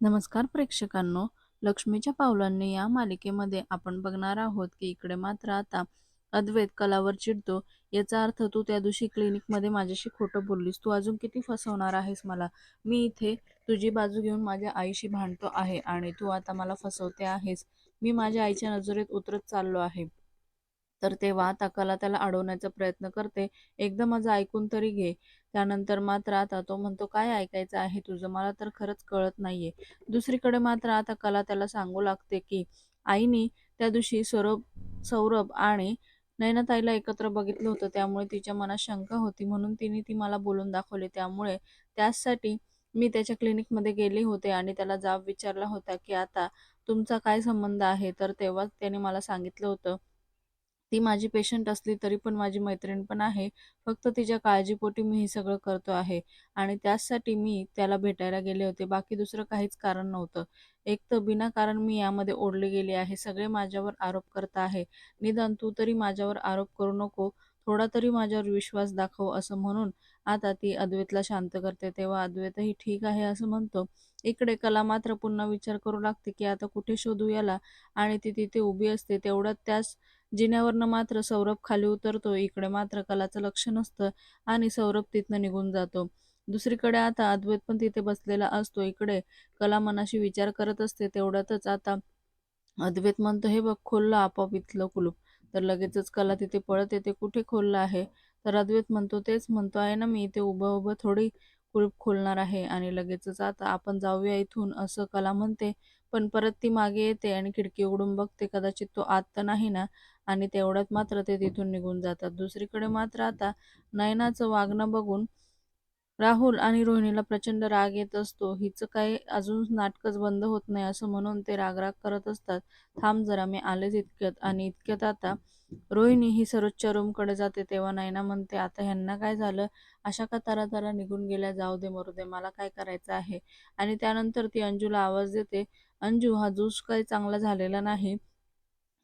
नमस्कार प्रेक्षकांनो. लक्ष्मीच्या पावलांनी या मालिकेमध्ये आपण बघणार आहोत की इकडे मात्र आता अद्वैत कलावर चिडतो. याचा अर्थ तू त्या दिवशी क्लिनिकमध्ये माझ्याशी खोटं बोललीस. तू अजून किती फसवणार आहेस मला? मी इथे तुझी बाजू घेऊन माझ्या आईशी भांडतो आहे आणि तू आता मला फसवते आहेस. मी माझ्या आईच्या नजरेत उतरत चाललो आहे. तर तेव्हा आता कला त्याला अडवण्याचा प्रयत्न करते. एकदा माझं ऐकून तरी घे. त्यानंतर मात्र आता तो म्हणतो काय ऐकायचं आहे तुझं? मला तर खरंच कळत नाहीये. दुसरीकडे मात्र आता कला त्याला सांगू लागते की आईने त्या दिवशी सौरभ सौरभ आणि नयनाताईला एकत्र बघितलं होतं. त्यामुळे तिच्या मनात शंका होती. म्हणून तिने ती मला बोलून दाखवली. त्यामुळे त्यासाठी मी त्याच्या क्लिनिकमध्ये गेले होते आणि त्याला जाब विचारला होता की आता तुमचा काय संबंध आहे? तर तेव्हाच त्याने मला सांगितलं होतं ती माझी पेशंट असली तरी पण माझी मैत्रीण पण आहे. फक्त तिच्या काळजीपोटी मी हे सगळं करतो आहे. आणि त्याचसाठी मी त्याला भेटायला गेले होते. बाकी दुसरं काहीच कारण नव्हतं. एक तर विनाकारण मी यामध्ये ओढले गेले आहे. सगळे माझ्यावर आरोप करत आहे. निदान तू तरी माझ्यावर आरोप करू नको. थोडा तरी माझ्यावर विश्वास दाखव असं म्हणून आता ती अद्वैतला शांत करते. तेव्हा अद्वैतही ठीक आहे असं म्हणतो. इकडे कला मात्र पुन्हा विचार करू लागते की आता कुठे शोधू याला? आणि ती तिथे उभी असते. तेवढ्यात त्याच जिन्यावरनं मात्र सौरभ खाली उतरतो इकडे मात्र कलाचं लक्ष नसतं आणि सौरभ तिथनं निघून जातो. दुसरीकडे आता अद्वैत पण तिथे बसलेला असतो. इकडे कला मनाशी विचार करत असते तेवढ्यातच आता अद्वैत म्हणतो हे बघ खोललं आपोआप इथलं कुलूप. तर लगेचच कला तिथे पळत येते. कुठे खोललं आहे? तर अद्वैत म्हणतो तेच म्हणतो आहे ना मी इथे उभं उभं थोडी कुलूप खोलणार आहे. आणि लगेचच आता आपण जाऊया इथून असं कला म्हणते. पण परत ती मागे येते आणि खिडकी उघडून बघते. कदाचित तो आत तर नाही ना आणि तेवढ्यात मात्र ते तिथून निघून जातात. दुसरीकडे मात्र आता नयनाचं वागणं बघून राहुल आणि रोहिणीला प्रचंड राग येत असतो. हिचं काही अजून नाटकच बंद होत नाही असं म्हणून ते रागराग करत असतात. थांब जरा मी आलेच इतक्यात आणि इतक्यात आता रोहिणी ही सरोजच्या रूमकडे जाते तेव्हा नयना म्हणते आता ह्यांना काय झालं? अशा का तारा तारा निघून गेल्या? जाऊ दे मरू दे मला काय करायचं आहे? आणि त्यानंतर ती अंजूला आवाज देते अंजू हा ज्यूस काही चांगला झालेला नाही.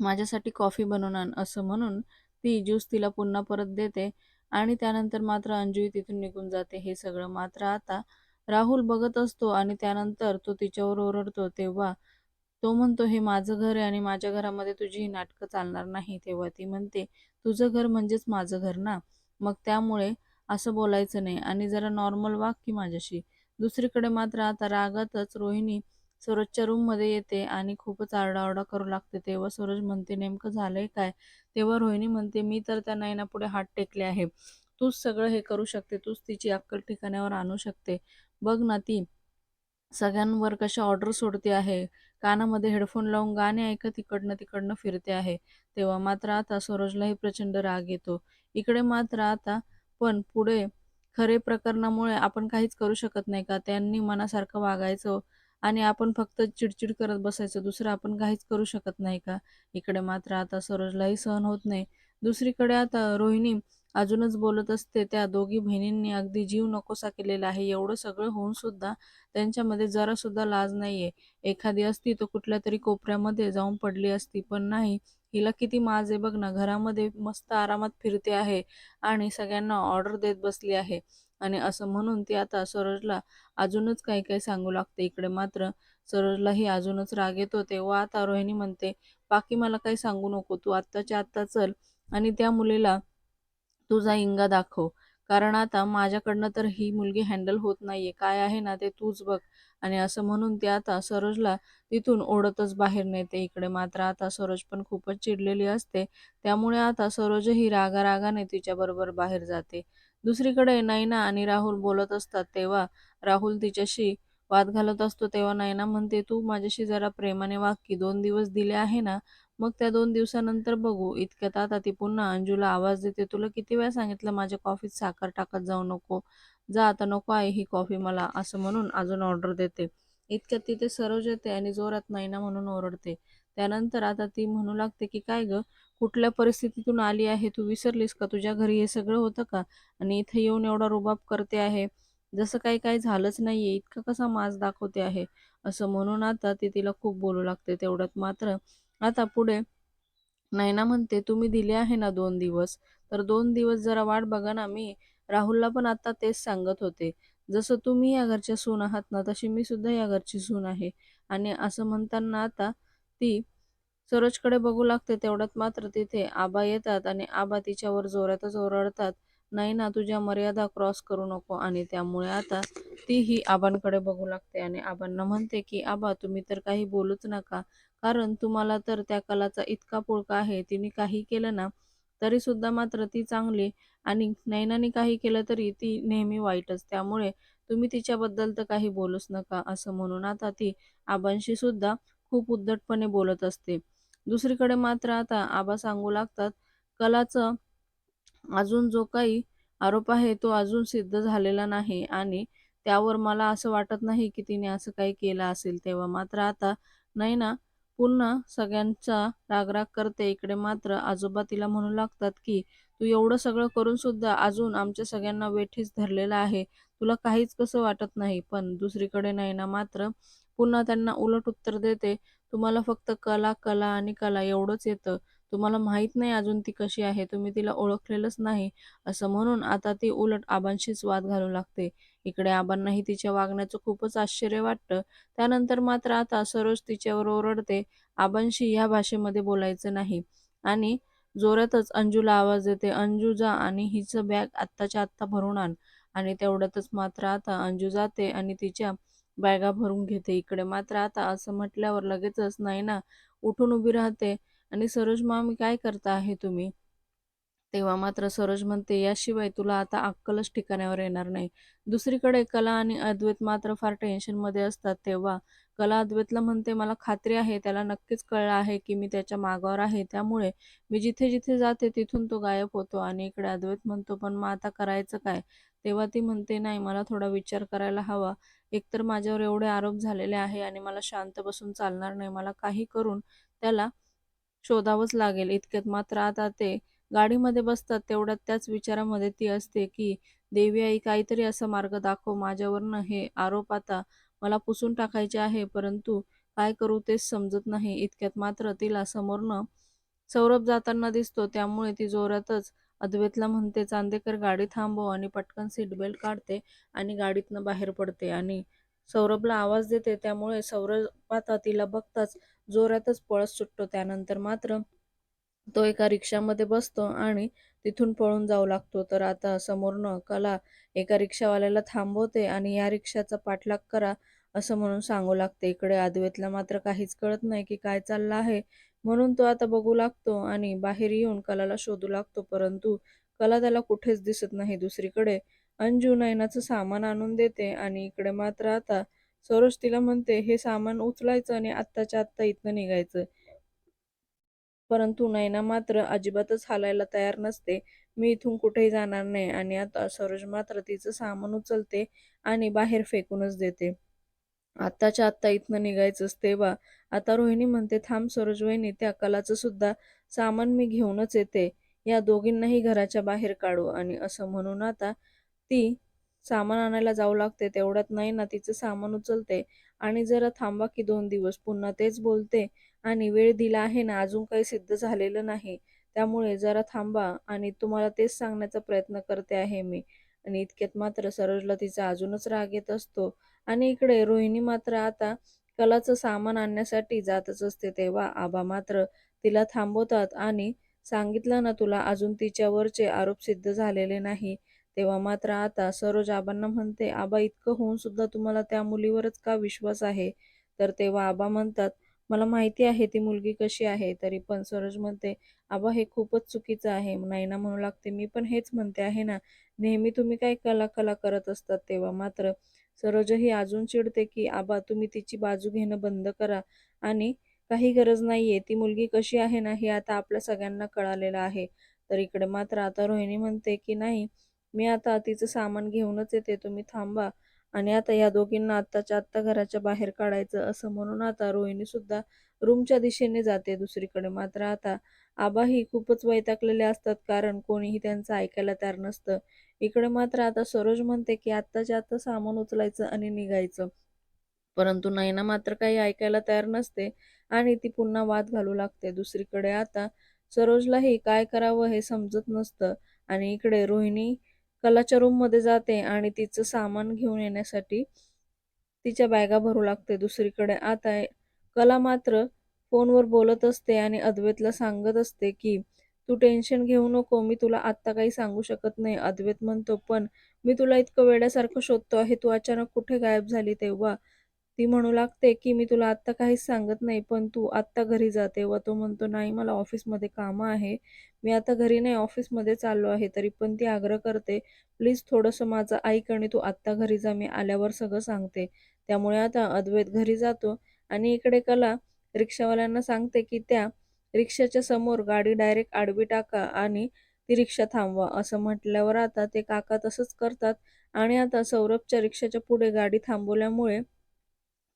माझ्यासाठी कॉफी बनवून आण असं म्हणून ती ज्यूस तिला पुन्हा परत देते आणि त्यानंतर मात्र अंजूही तिथून निघून जाते. हे सगळं मात्र आता राहुल बघत असतो आणि त्यानंतर तो तिच्यावर ओरडतो. तेव्हा तो म्हणतो हे माझं घर आहे आणि माझ्या घरामध्ये तुझी ही नाटकं चालणार नाही. तेव्हा ती म्हणते तुझं घर म्हणजेच माझं घर ना? मग त्यामुळे असं बोलायचं नाही आणि जरा नॉर्मल वाग की माझ्याशी. दुसरीकडे मात्र आता रागातच रोहिणी सरोजच्या रूममध्ये येते आणि खूपच आरडाओरडा करू लागते. तेव्हा सरोज म्हणते नेमकं झालंय काय? तेव्हा रोहिणी म्हणते मी तर त्या पुढे हात टेकले आहे. तूच सगळं हे करू शकते. तूच तिची अक्कल ठिकाण्यावर आणू शकते. बघ ना ती सगळ्यांवर कशा ऑर्डर सोडते आहे. कानामध्ये हेडफोन लावून गाणे ऐकत इकडनं तिकडनं फिरते आहे. तेव्हा मात्र आता सरोजलाही प्रचंड राग येतो. इकडे मात्र आता पण पुढे खरे प्रकरणामुळे आपण काहीच करू शकत नाही का? त्यांनी मनासारखं वागायचं आणि आपण फक्त चिडचिड करत बसायचं. दुसरं आपण काहीच करू शकत नाही का? इकडे मात्र आता सरोजलाही सहन होत नाही. दुसरीकडे आता रोहिणी अजूनच बोलत असते त्या दोघी बहिणींनी अगदी जीव नकोसा केलेला आहे. एवढं सगळं होऊन सुद्धा त्यांच्यामध्ये जरा सुद्धा लाज नाहीये. एखादी असती तर कुठल्या तरी कोपऱ्यामध्ये जाऊन पडली असती. पण नाही हिला किती माज आहे बघ ना. घरामध्ये मस्त आरामात फिरते आहे आणि सगळ्यांना ऑर्डर देत बसली आहे. आणि असं म्हणून ती आता सरोजला अजूनच काही काही सांगू लागते इकडे. मात्र सरोजलाही अजूनच राग येतो. तेव्हा आता रोहिणी म्हणते बाकी मला काही सांगू नको. तू आत्ताच्या आत्ता चल आणि त्या मुलीला तुझा इंगा दाखव. कारण आता माझ्याकडनं तर ही मुलगी हँडल होत नाहीये. काय आहे ना ते तूच बघ. आणि असं म्हणून ती आता सरोजला तिथून ओढतच बाहेर नेते इकडे. मात्र आता सरोज पण खूपच चिडलेली असते. त्यामुळे आता सरोजही रागारागाने तिच्याबरोबर बाहेर जाते. दुसरीकडे नैना आणि राहुल बोलत असतात तेव्हा राहुल तिच्याशी वाद घालत असतो तेव्हा नैना म्हणते तू माझ्याशी जरा प्रेमाने वाग की दोन दिवस दिले आहे ना मग त्या दोन दिवसानंतर बघू. इतक्यात आता ती पुन्हा अंजूला आवाज देते तुला किती वेळा सांगितलं माझ्या कॉफीत साखर टाकत जाऊ नको? जा आता नको आहे ही कॉफी मला असं म्हणून अजून ऑर्डर देते. इतक्यात तिथे सरोज येते आणि जोरात नैना म्हणून ओरडते. त्यानंतर आता ती म्हणू लागते की काय ग कुठल्या परिस्थितीतून आली आहे? तू विसरलीस का? तुझ्या घरी हे सगळं होतं का? आणि इथे येऊन एवढा रुबाब करते आहे? जसं काही काही झालंच नाहीये इतका कसा माज दाखवते आहे? असं म्हणून आता ती तिला खूप बोलू लागते तेवढ्यात मात्र आता पुढे नैना म्हणते तुम्ही दिले आहे ना दोन दिवस? तर दोन दिवस जरा वाट बघा ना मी. राहुलला पण आता तेच सांगत होते. जसं तुम्ही या घरच्या सून आहात ना तशी मी सुद्धा या घरची सून आहे. आणि असं म्हणताना आता ती सरोजकडे बघू लागते तेवढ्यात मात्र तिथे आबा येतात आणि आबा तिच्यावर जोरातच ओरडतात नाही ना तुझ्या मर्यादा क्रॉस करू नको. आणि त्यामुळे आता तीही आबांकडे बघू लागते आणि आबांना म्हणते की आबा तुम्ही तर काही बोलूच नका. कारण तुम्हाला तर त्या कलाचा इतका पुळका आहे तिने काही केलं ना तरी सुद्धा मात्र ती चांगली आणि नैनाने काही केलं तरी ती नेहमी वाईटच. त्यामुळे तुम्ही तिच्याबद्दल तर काही बोलूच नका. असं म्हणून आता ती आबांशी सुद्धा खूप उद्धटपणे बोलत असते. दुसरीकडे मात्र आता आबा सांगू लागतात कलाचं अजून जो काही आरोप आहे तो अजून सिद्ध झालेला नाही आणि त्यावर मला असं वाटत नाही की तिने असं काही केलं असेल तेव्हा. मात्र आता नाही ना पुन्हा सगळ्यांचा रागराग करते. इकडे मात्र आजोबा तिला म्हणू लागतात की तू एवढं सगळं करून सुद्धा अजून आमच्या सगळ्यांना वेठीस धरलेला आहे. तुला काहीच कसं वाटत नाही. पण दुसरीकडे नाही ना मात्र पुन्हा त्यांना उलट उत्तर देते. तुम्हाला फक्त कला कला आणि कला एवढंच येतं. तुम्हाला माहीत नाही अजून ती कशी आहे तुम्ही तिला ओळखलेलंच नाही. असं म्हणून आता ती उलट आबांशीच वाद घालू लागते. इकडे आबांनाही तिच्या वागण्याचं खूपच आश्चर्य वाटतं. त्यानंतर मात्र आता सरोज तिच्यावर ओरडते आबांशी ह्या भाषेमध्ये बोलायचं नाही. आणि जोरातच अंजूला आवाज देते अंजू जा आणि हिचं बॅग आत्ताच्या आत्ता भरून आण. आणि तेवढ्यातच मात्र आता अंजू जाते आणि तिच्या बॅगा भरून घेते इकडे. मात्र आता असं म्हटल्यावर लगेचच नाही ना उठून उभी राहते. आणि सरोज मामी काय करता आहे तुम्ही? तेव्हा मात्र सरोज म्हणते याशिवाय तुला आता अक्कलच ठिकाण्यावर येणार नाही. दुसरीकडे कला आणि अद्वैत मात्र फार टेन्शनमध्ये असतात तेव्हा. कला अद्वैतला म्हणते मला खात्री आहे त्याला नक्कीच कळलं आहे की मी त्याच्या मागावर आहे. त्यामुळे मी जिथे जिथे जाते तिथून तो गायब होतो. आणि इकडे अद्वैत म्हणतो पण मग आता करायचं काय? तेव्हा ती म्हणते नाही मला थोडा विचार करायला हवा. एकतर माझ्यावर एवढे आरोप झालेले आहे आणि मला शांत बसून चालणार नाही. मला काही करून त्याला शोधावंच लागेल. इतक्यात मात्र आता ते गाडीमध्ये बसतात. तेवढ्यात त्याच विचारामध्ये ती असते की देवी आई काहीतरी असा मार्ग दाखव. माझ्यावरनं हे आरोप आता मला पुसून टाकायचे आहे. परंतु काय करू तेच समजत नाही. इतक्यात मात्र तिला समोरनं सौरभ जाताना दिसतो. त्यामुळे ती जोरातच अद्वैतला म्हणते चांदेकर गाडी थांबव आणि पटकन सीट बेल्ट काढते आणि गाडीतनं बाहेर पडते आणि सौरभला आवाज देते. त्यामुळे सौरभ आता तिला बघताच जोरातच पळत सुटतो. त्यानंतर मात्र तो एका रिक्षामध्ये बसतो आणि तिथून पळून जाऊ लागतो. तर आता समोरनं कला एका रिक्षावाल्याला थांबवते आणि या रिक्षाचा पाठलाग करा असं म्हणून सांगू लागते. इकडे अद्वैतला मात्र काहीच कळत नाही की काय चाललं आहे. म्हणून तो आता बघू लागतो आणि बाहेर येऊन कलाला शोधू लागतो परंतु कला त्याला कुठेच दिसत नाही दुसरीकडे. अंजू नयनाचं सामान आणून देते आणि इकडे मात्र आता सरोज तिला म्हणते हे सामान उचलायचं आणि आत्ताच्या आत्ता इथनं निघायचं. परंतु नयना मात्र अजिबातच हालायला तयार नसते. मी इथून कुठेही जाणार नाही आणि आता सरोज मात्र तिचं सामान उचलते आणि बाहेर फेकूनच देते. आत्ताच्या आत्ता इथनं निघायचंच तेव्हा आता रोहिणी म्हणते थांब सरोज वहिनी त्या कलाचं सुद्धा सामान मी घेऊनच येते. या दोघींनाही घराच्या बाहेर काढू. आणि असं म्हणून आता ती सामान आणायला जाऊ लागते. तेवढ्यात नाही ना तिचं सामान उचलते आणि जरा थांबा की दोन दिवस. पुन्हा तेच बोलते आणि वेळ दिला आहे ना अजून काही सिद्ध झालेलं नाही. त्यामुळे जरा थांबा आणि तुम्हाला तेच सांगण्याचा प्रयत्न करते आहे मी. आणि इतक्यात मात्र सरोजला तिचा अजूनच राग येत असतो. आणि इकडे रोहिणी मात्र आता कलाचं सामान आणण्यासाठी जातच असते तेव्हा आबा मात्र तिला थांबवतात आणि सांगितलं ना तुला अजून तिच्यावरचे आरोप सिद्ध झालेले नाही. तेव्हा मात्र आता सरोज आबांना म्हणते आबा इतकं होऊन सुद्धा तुम्हाला त्या मुलीवरच का विश्वास आहे? तर तेव्हा आबा म्हणतात मला माहिती आहे ती मुलगी कशी आहे. तरी पण सरोज म्हणते आबा हे खूपच चुकीचं आहे. नायना म्हणू लागते मी पण हेच म्हणते आहे ना. नेहमी तुम्ही काय कला कला करत असतात? तेव्हा मात्र सरोजही अजून चिडते की आबा तुम्ही तिची बाजू घेणं बंद करा आणि काही गरज नाहीये. ती मुलगी कशी आहे ना हे आता आपल्या सगळ्यांना कळालेलं आहे तर इकडे मात्र आता रोहिणी म्हणते की नाही मी आता तिचं सामान घेऊनच येते. तुम्ही थांबा आणि आता या दोघींना आत्ताच्या आत्ता घराच्या बाहेर काढायचं. असं म्हणून आता रोहिणी सुद्धा रूमच्या दिशेने जाते दुसरीकडे. मात्र आता आबाही खूपच वैतागलेले असतात कारण कोणीही त्यांचं ऐकायला तयार नसतं. इकडे मात्र आता सरोज म्हणते की आत्ताच्या आत्ता सामान उचलायचं आणि निघायचं. परंतु नयना मात्र काही ऐकायला तयार नसते आणि ती पुन्हा वाद घालू लागते. दुसरीकडे आता सरोजलाही काय करावं हे समजत नसतं आणि इकडे रोहिणी कलाच्या रूममध्ये जाते आणि तिचं सामान घेऊन येण्यासाठी तिच्या बॅगा भरू लागते. दुसरीकडे आता कला मात्र फोनवर बोलत असते आणि अद्वैतला सांगत असते की तू टेन्शन घेऊ नको मी तुला आत्ता काही सांगू शकत नाही अद्वैत म्हणतो. पण मी तुला इतकं वेड्यासारखं शोधतो आहे तू अचानक कुठे गायब झाली तेव्हा? ती म्हणू लागते की मी तुला आत्ता काहीच सांगत नाही पण तू आत्ता घरी जाते व तो म्हणतो नाही मला ऑफिसमध्ये कामं आहे. मी आता घरी नाही ऑफिसमध्ये चाललो आहे तरी पण ती आग्रह करते प्लीज थोडंसं माझं ऐक आणि तू आत्ता घरी जा मी आल्यावर सगळं सांगते. त्यामुळे आता अद्वैत घरी जातो आणि इकडे कला रिक्षावाल्यांना सांगते की त्या रिक्षाच्या समोर गाडी डायरेक्ट आडवी टाका आणि ती रिक्षा थांबवा. असं म्हटल्यावर आता ते काका तसंच करतात आणि आता सौरभच्या रिक्षाच्या पुढे गाडी थांबवल्यामुळे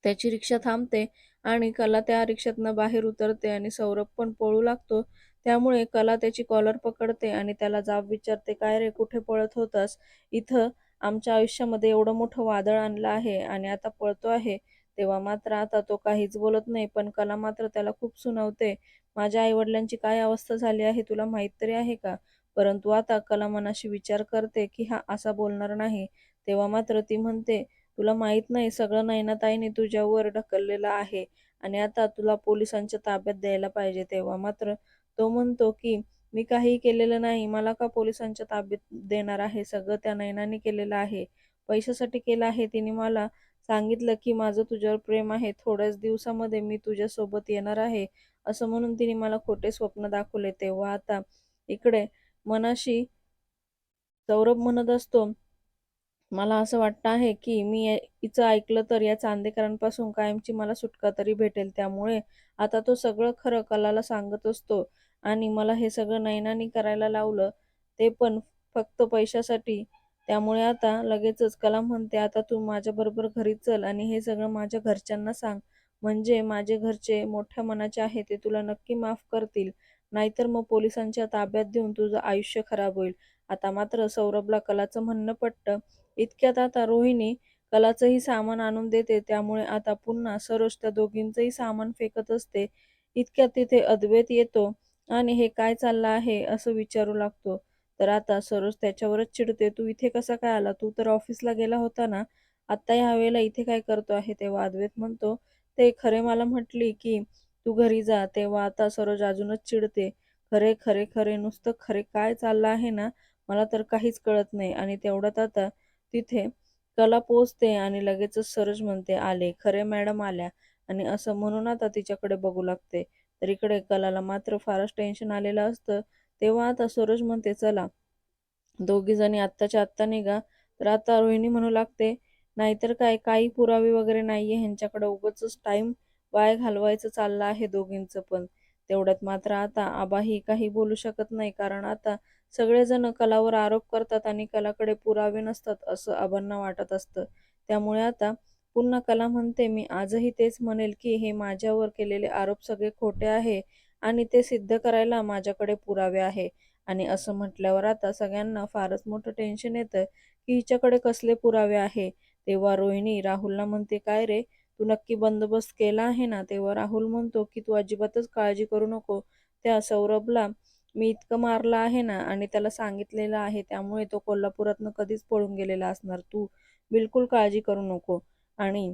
त्याची रिक्षा थांबते आणि कला त्या रिक्षातनं बाहेर उतरते आणि सौरभ पण पळू लागतो. त्यामुळे कला त्याची कॉलर पकडते आणि त्याला जाब विचारते काय रे कुठे पळत होतास? इथं आमच्या आयुष्यामध्ये एवढं मोठं वादळ आणलं आहे आणि आता पळतो आहे. तेव्हा मात्र आता तो काहीच बोलत नाही पण कला मात्र त्याला खूप सुनावते. माझ्या आईवडिलांची काय अवस्था झाली आहे तुला माहीत तरी आहे का? परंतु आता कला मनाशी विचार करते की हा असा बोलणार नाही. तेव्हा मात्र ती म्हणते तुला माहीत नाही सगळं नयनाताईने तुझ्यावर ढकललेलं आहे आणि आता तुला पोलिसांच्या ताब्यात द्यायला पाहिजे. तेव्हा मात्र तो म्हणतो की मी काही केलेलं नाही मला का पोलिसांच्या ताब्यात देणार आहे? सगळं त्या नयनाने केलेलं आहे. पैशासाठी केलं आहे तिने मला. सांगितलं की माझं तुझ्यावर प्रेम आहे. थोड्याच दिवसामध्ये मी तुझ्यासोबत येणार आहे. असं म्हणून तिने मला खोटे स्वप्न दाखवले. तेव्हा आता इकडे मनाशी सौरभ म्हणत असतो मला असं वाटतं आहे की मी हिचं ऐकलं तर या चांदेकरांपासून कायमची मला सुटका तरी भेटेल. त्यामुळे आता तो सगळं खरं कलाला सांगत असतो आणि मला हे सगळं नैनानी करायला लावलं. ते पण फक्त पैशासाठी त्यामुळे आता लगेचच कलाम म्हणते आता तू माझ्याबरोबर घरी चल आणि हे सगळं माझ्या घरच्यांना सांग. म्हणजे माझे घरचे मोठ्या मनाचे आहे ते तुला नक्की माफ करतील. नाहीतर मग पोलिसांच्या ताब्यात देऊन तुझं आयुष्य खराब होईल. आता मात्र सौरभला कलाचं म्हणणं पटतं. इतक्यात आता रोहिणी कलाचंही सामान आणून देते. त्यामुळे आता पुन्हा सरोज त्या दोघींचंही सामान फेकत असते. इतक्यात तिथे अद्वैत येतो आणि हे काय चाललं आहे असं विचारू लागतो. तर आता सरोज त्याच्यावरच चिडते तू इथे कसा काय आला? तू तर ऑफिसला गेला होता ना? आत्ता ह्या वेळेला इथे काय करतो आहे? तेव्हा अद्वैत म्हणतो ते खरे मला म्हटली की तू घरी जा तेव्हा आता सरोज अजूनच चिडते. खरे खरे खरे नुसतं खरे काय चाललं आहे ना? मला तर काहीच कळत नाही. आणि तेवढ्यात आता तिथे कला पोचते आणि लगेचच सरोज म्हणते आले खरे मॅडम आल्या. आणि असं म्हणून आता तिच्याकडे बघू लागते. तर इकडे कलाला मात्र फारच टेन्शन आलेलं असतं. तेव्हा आता सरोज म्हणते चला दोघी जणी आत्ताच्या आत्ता निघा. तर आता रोहिणी म्हणू लागते नाहीतर काय काही पुरावे वगैरे नाहीये. ह्यांच्याकडे उगाच टाइम वाया घालवायचं चाललं आहे दोघींचं पण. तेवढ्यात मात्र आता आबाही काही बोलू शकत नाही. कारण आता सगळेजण कलावर आरोप करतात आणि कलाकडे पुरावे नसतात असं आबांना वाटत असतं. त्यामुळे आता पुन्हा कला म्हणते मी आजही तेच म्हणेल की हे माझ्यावर केलेले आरोप सगळे खोटे आहे. आणि ते सिद्ध करायला माझ्याकडे पुरावे आहे. आणि असं म्हटल्यावर आता सगळ्यांना फारच मोठं टेन्शन येतं की हिच्याकडे कसले पुरावे आहे? तेव्हा रोहिणी राहुलला म्हणते काय रे? तू नक्की बंदोबस्त केला आहे ना? तेव्हा राहुल म्हणतो की तू अजिबातच काळजी करू नको. त्या सौरभला मी इतकं मारलं आहे ना आणि त्याला सांगितलेलं आहे त्यामुळे तो कोल्हापुरातनं कधीच पळून गेलेला असणार. तू बिलकुल काळजी करू नको. आणि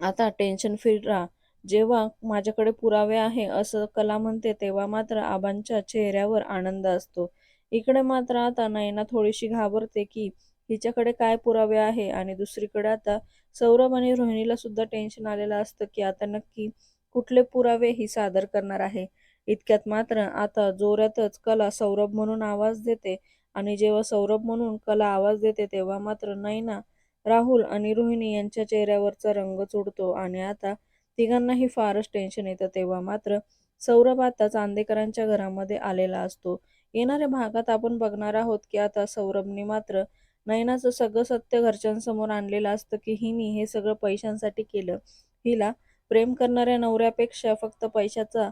आता टेन्शन फ्री राहा जेव्हा माझ्याकडे पुरावे आहे असं कला म्हणते तेव्हा मात्र आबांच्या चेहऱ्यावर आनंद असतो. इकडे मात्र आता नयना थोडीशी घाबरते की हिच्याकडे काय पुरावे आहे आणि दुसरीकडे आता सौरभ आणि रोहिणीला सुद्धा टेन्शन आलेलं असतं की आता नक्की कुठले पुरावे ही सादर करणार आहे. इतक्यात मात्र आता जोरातच कला सौरभ म्हणून आवाज देते आणि जेव्हा सौरभ म्हणून कला आवाज देते तेव्हा मात्र नयना राहुल आणि रोहिणी यांच्या चेहऱ्यावरचा रंगच उडतो आणि आता तिघांनाही फारच टेन्शन येतं तेव्हा. मात्र सौरभ आता चांदेकरांच्या घरामध्ये आलेला असतो. येणाऱ्या भागात आपण बघणार आहोत की आता सौरभने मात्र नयनाचं सगळं सत्य घरच्यांसमोर आणलेलं असतं की हिनी हे सगळं पैशांसाठी केलं. हिला प्रेम करणाऱ्या नवऱ्यापेक्षा फक्त पैशाचा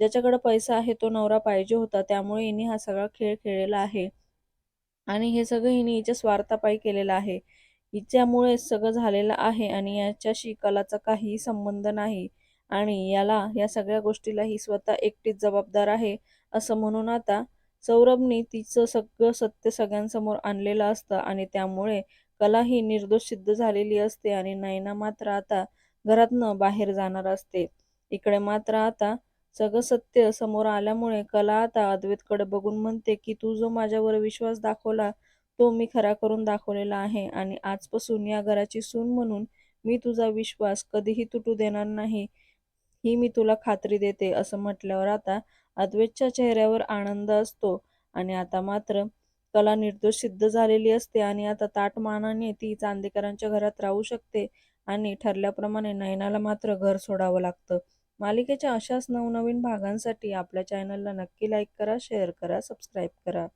ज्याच्याकडे पैसा आहे तो नवरा पाहिजे होता. त्यामुळे हिने हा सगळा खेळ खेळलेला आहे. आणि हे सगळं हिने हिच्या स्वार्थापायी केलेलं आहे. हिच्यामुळे सगळं झालेलं आहे आणि याच्याशी कलाचा काहीही संबंध नाही आणि याला या सगळ्या गोष्टीला ही स्वतः एकटीच जबाबदार आहे असं म्हणून आता सौरभने तिचं सगळं सत्य सगळ्यांसमोर आणलेलं असतं आणि त्यामुळे कला ही निर्दोष सिद्ध झालेली असते आणि नयना मात्र आता घरातनं बाहेर जाणार असते. इकडे मात्र आता सगळं सत्य समोर आल्यामुळे कला आता अद्वैतकडे बघून म्हणते की तू जो माझ्यावर विश्वास दाखवला तो मी खरा करून दाखवलेला आहे आणि आजपासून या घराची सून म्हणून मी तुझा विश्वास कधीही तुटू देणार नाही ही मी तुला खात्री देते असं म्हटल्यावर आता अद्वैतच्या चेहऱ्यावर आनंद असतो आणि आता मात्र कला निर्दोष सिद्ध झालेली असते आणि आता ताटमानाने ती चांदेकरांच्या घरात राहू शकते आणि ठरल्याप्रमाणे नयनाला मात्र घर सोडावं लागतं. मालिकेच्या अशाच नवनवीन भागांसाठी आपल्या चॅनलला नक्की लाईक करा, शेअर करा, सबस्क्राईब करा.